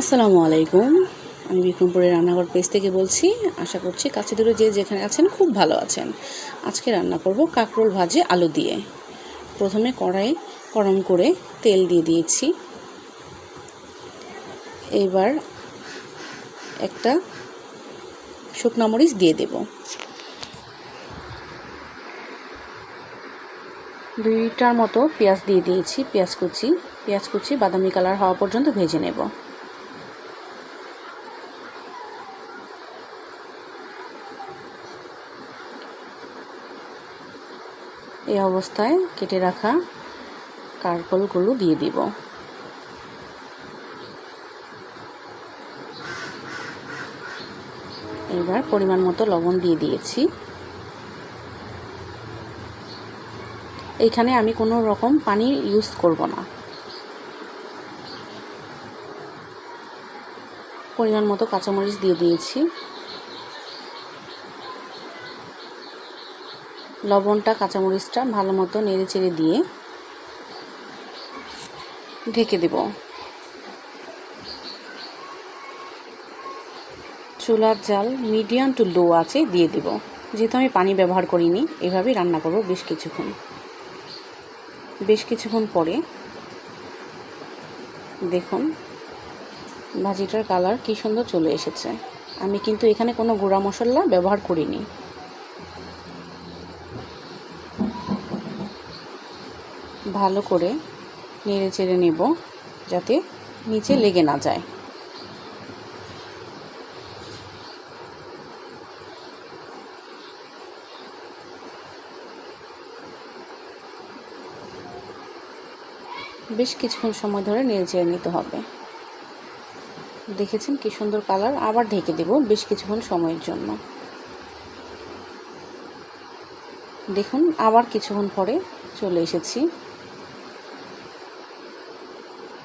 আসসালামু আলাইকুম। আমি বিক্রমপুরের রান্নাঘর পেজ থেকে বলছি, আশা করছি কাছে দূরে যে যেখানে আছেন খুব ভালো আছেন। আজকে রান্না করব কাঁকরোল ভাজে আলু দিয়ে। প্রথমে কড়াই গরম করে তেল দিয়ে দিয়েছি। এবার একটা শুকনো মরিচ দিয়ে দেব। দুইটার মতো পেঁয়াজ দিয়ে দিয়েছি, পেঁয়াজ কুচি। পেঁয়াজ কুচি বাদামি কালার হওয়া পর্যন্ত ভেজে নেব। এই অবস্থায় কেটে রাখা কারকলগুলো দিয়ে দিব। এবার পরিমাণ মতো লবণ দিয়ে দিয়েছি। এইখানে আমি কোনো রকম পানি ইউজ করব না। পরিমাণ মতো কাঁচামরিচ দিয়ে দিয়েছি। লবণটা, কাঁচামরিচটা ভালো মতো নেড়ে চেড়ে দিয়ে ঢেকে দেব। চুলার জাল মিডিয়াম টু লো আছে, দিয়ে দেব। যেহেতু আমি পানি ব্যবহার করিনি, এভাবেই রান্না করব বেশ কিছুক্ষণ। বেশ কিছুক্ষণ পরে দেখুন, ভাজিটার কালার কী সুন্দর চলে এসেছে। আমি কিন্তু এখানে কোনো গুঁড়া মশলা ব্যবহার করিনি। ভালো করে নেড়ে চেড়ে নেব যাতে নিচে লেগে না যায়। বেশ কিছুক্ষণ সময় ধরে নেড়ে চেড়ে নিতে হবে। দেখেছেন কি সুন্দর কালার, আবার ঢেকে দেব বেশ কিছুক্ষণ সময়ের জন্য। দেখুন, আবার কিছুক্ষণ পরে চলে এসেছি।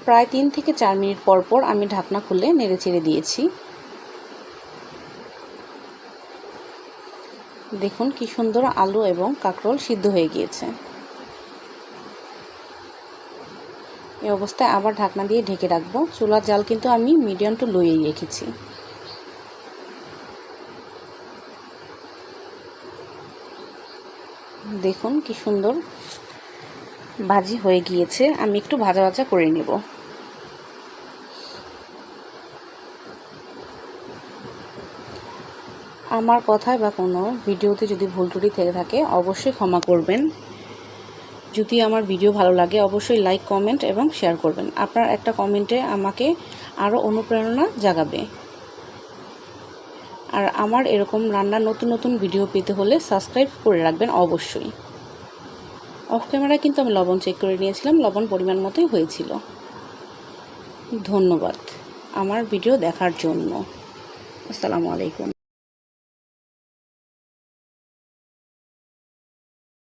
প্রায় তিন থেকে চার মিনিট পর পর আমি ঢাকনা খুলে নেড়ে চেড়ে দিয়েছি। দেখুন কি সুন্দর আলু এবং কাঁকরোল সিদ্ধ হয়ে গিয়েছে। এই অবস্থায় আবার ঢাকনা দিয়ে ঢেকে রাখব। চুলার জাল কিন্তু আমি মিডিয়াম টু লোয়েই রেখেছি। দেখুন কি সুন্দর ভাজি হয়ে গিয়েছে। আমি একটু ভাজা ভাজা করে নেব। আমার কথায় বা কোনো ভিডিওতে যদি ভুল ত্রুটি থেকে থাকে, অবশ্যই ক্ষমা করবেন। যদি আমার ভিডিও ভালো লাগে, অবশ্যই লাইক, কমেন্ট এবং শেয়ার করবেন। আপনার একটা কমেন্টে আমাকে আরও অনুপ্রেরণা জাগাবে। আর আমার এরকম রান্নার নতুন নতুন ভিডিও পেতে হলে সাবস্ক্রাইব করে রাখবেন অবশ্যই। অফ ক্যামেরায় কিন্তু আমি লবণ চেক করে নিয়েছিলাম, লবণ পরিমাণ মতোই হয়েছিল। ধন্যবাদ আমার ভিডিও দেখার জন্য। আসসালামু আলাইকুম।